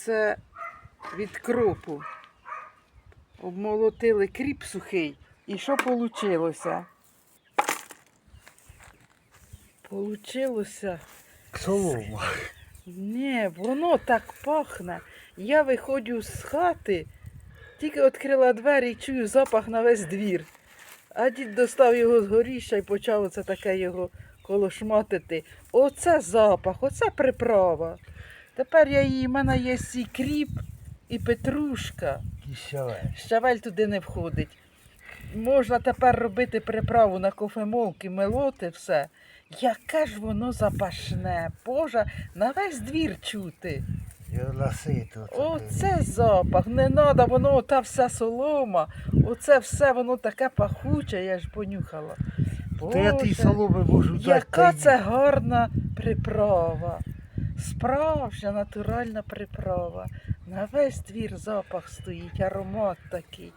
Оце від кропу. Обмолотили кріп сухий. І що вийшло? Получилося. Солома. Ні, воно так пахне. Я виходжу з хати, тільки відкрила двері і чую запах на весь двір. А дід достав його з горіща і почав оце таке його колошматити. Оце запах, оце приправа. Тепер я її, в мене є і кріп, і петрушка. Кисяве. Щавель туди не входить. Можна тепер робити приправу на кофемолки, мелоти все. Яке ж воно запашне, Боже, на весь двір чути. Оце запах, не треба, воно та вся солома, оце все воно таке пахуче, я ж понюхала. Та я соломи можу дати. яка це гарна приправа. Справжня натуральна приправа. На весь двір запах стоїть, аромат такий.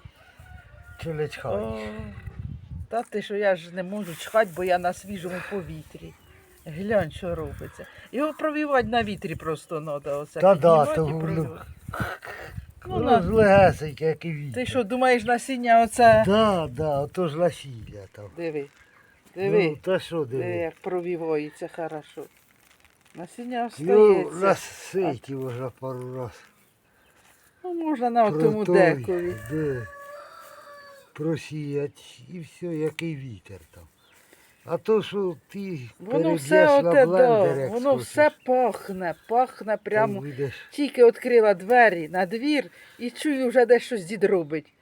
Чхай. О, та ти що я ж не можу чхати, бо я на свіжому повітрі. Глянь, що робиться. Його провівати на вітрі просто треба. Оце Та да, то воно- Ну, на- легесеньке, як і вітер. Ти що, думаєш, насіння оце? Да, да, ото ж насілля там. Диви. Диви, Ну, та що диви, диви. як провівається хорошо. Насіння Його остається. наситі вже пару раз. Ну, можна на тому Протой, декові. Де. Просіять і все, який вітер там. А то, що ти Воно все переб'єш на оте, блендер, да, як воно все пахне, пахне прямо. Тільки відкрила двері на двір і чую, вже десь щось дід робить.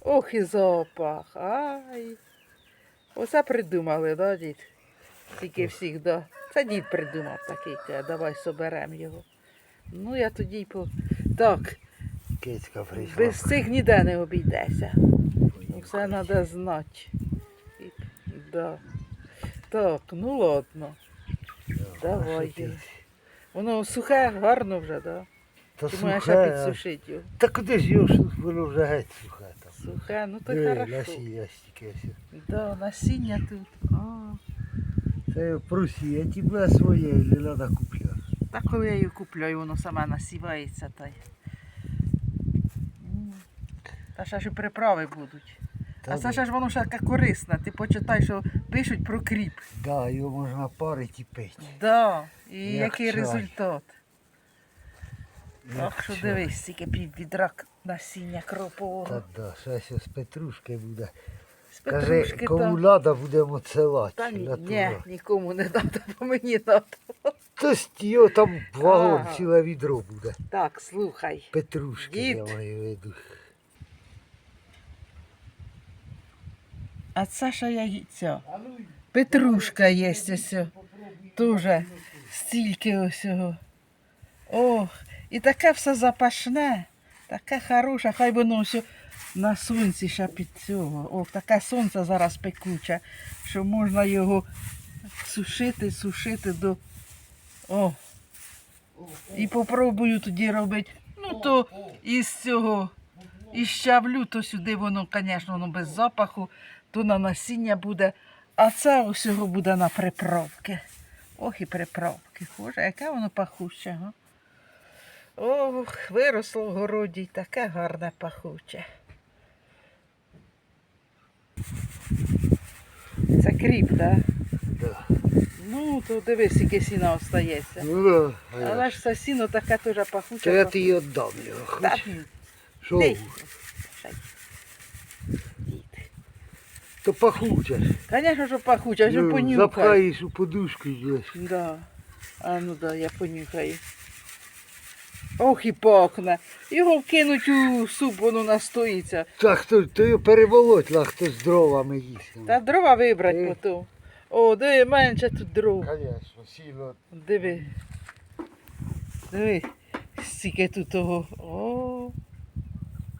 Ох і запах. Ай. Оце придумали, да, дід? Тільки всіх, да. Це дід придумав такий, каже, давай соберемо його. Ну, я тоді й по. Так, Кицька прийшла. без цих ніде не обійдеся. Все треба знати. І- Да. Так, ну ладно. давай. Воно сухе, гарно вже, да? Та Ти маєш ще сухе. підсушити його. Та куди ж його, воно вже геть сухе там. Сухе, ну то Диви, хорошо. насіння стільки. Да, насіння тут. А, Це просіяти буде своє, не треба купляти. та коли я її купляю, воно саме насівається та й. Та ще ж і приправи будуть. Та а це ще ж воно ще таке корисне. Ти почитай, що пишуть про кріп. Да, його можна парити і пити. Да. І Як який чай. результат. Так що дивись, скільки пів відра к- насіння кропового. Та да, ще з петрушки буде. З Каже, петрушки кому та. треба, будемо целати. Та ні, ні, нікому не треба, бо мені треба. То його там вагон, Ага. ціле відро буде. Так, слухай. Петрушки, Дід. я маю в виду. А це ще яйця. Петрушка є ось. Дуже стільки ось. його. Ох, і таке все запашне, таке хороше, хай воно ось на сонці ще під цього. Ох, таке сонце зараз пекуче, що можна його сушити, сушити до. О. І попробую тоді робити. Ну то із цього, із щавлю, то сюди воно, звісно, воно без запаху, то на насіння буде. А це усього буде на приправки. Ох і приправки. Боже, яке воно пахуче. Ох, виросло в городі, таке гарне пахуче. Це кріп, так? Да. Ну, то дивись, яке сіно остається. Ну, да, а Але ж. це сіно таке теж пахуче. То я ти її віддам його. Хоч? Що? ти. То пахуче. ж. Звісно, що пахуче, вже Ну, понюхай. Запхаєш у подушку йдеш. Да. А ну да, я понюхаю. Ох і пахне. Його вкинуть у суп, воно настоїться. Так, хто, то його перемолоть, а хто з дровами їсть. Та дрова вибрати потім. О, диви, менше тут дров. Звісно, сіло. Диви. Диви, стільки тут того. О,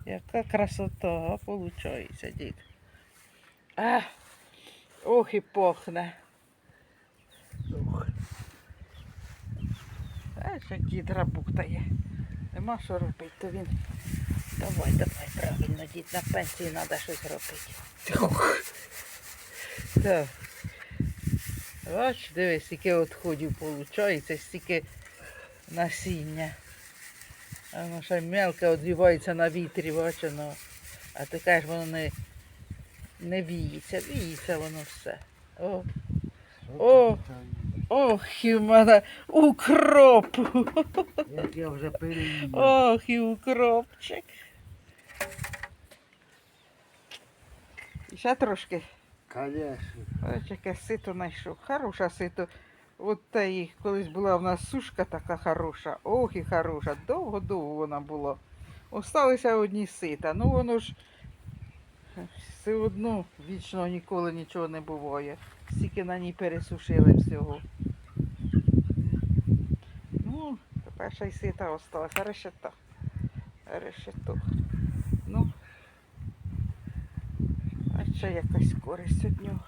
яка красота, виходить, дід. А, ох і пахне. Ох. Дід рабуктає. Нема що робити, то він. Давай, давай, правильно, дід, на пенсії треба щось робити. Так. Бач, дивись, скільки відходів виходить, стільки насіння. А воно ще мелке одвівається на вітрі, бачено. А ти кажеш, воно не, не віється, віється воно все. О, О. ох, і в мене укроп. Як я вже переїв. Ох, і укропчик. І ще трошки. Конечно. Ось яке сито знайшов. Хороша сито. От та їх колись була в нас сушка така хороша. Ох і хороша. Довго-довго вона була. Осталися одні сита. Ну воно ж все одно вічно ніколи нічого не буває. Стільки на ній пересушили всього. Ну, тепер ще й сита осталася. Решето. Решето. Ну. А ще якась користь від нього.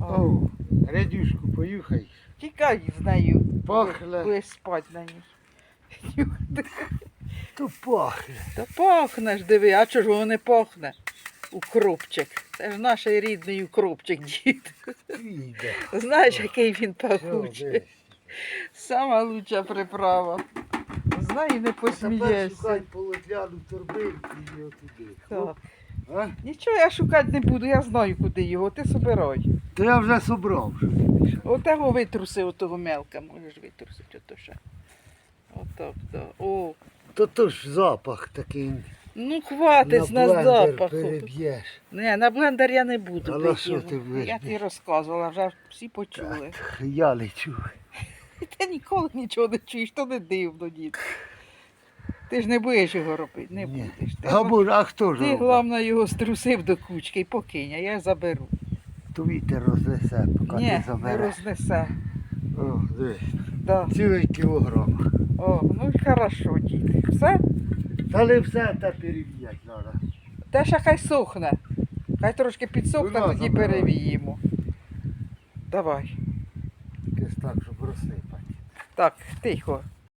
О, Радюшку, поюхай. Тікай з нею. Пахне. Будеш спати на ній. То пахне. Та пахне ж, диви, а чого ж воно не пахне? Укропчик. Це ж наш рідний укропчик, дід. Знаєш, який він пахучий. Сама лучша приправа. Знай, не Тепер посмієшся. шукай полотняну торбинку і його туди. Так. А? Нічого я шукати не буду, я знаю, куди його. Ти собирай. То я вже собрав. ти. Отого витруси, отого мелка, можеш витрусити ото ще. Отак, да. О, То то ж запах такий. ну хватить на, блендер запаху. переб'єш. Не, на блендер я не буду. А на пити що його. ти візьмеш? Я тобі розказувала, вже всі почули. Так, я лечу. Ти ніколи нічого не чуєш, то не дивно, дід. Ти ж не будеш його робити, не Ні. будеш. Ти, А, боже, а хто ж ти робить? головне, його струсив до кучки і покинь, а я заберу. То вітер рознесе, поки Ні, ти не забереш. рознесе. О, дивись, Да. цілий кілограм. О, ну і хорошо, дід. Все? Та не все та переб'ять треба. Те ще хай сохне. Хай трошки підсохне, Ну, тоді перевіємо. Давай. Якось так, розсипати. Так, тихо.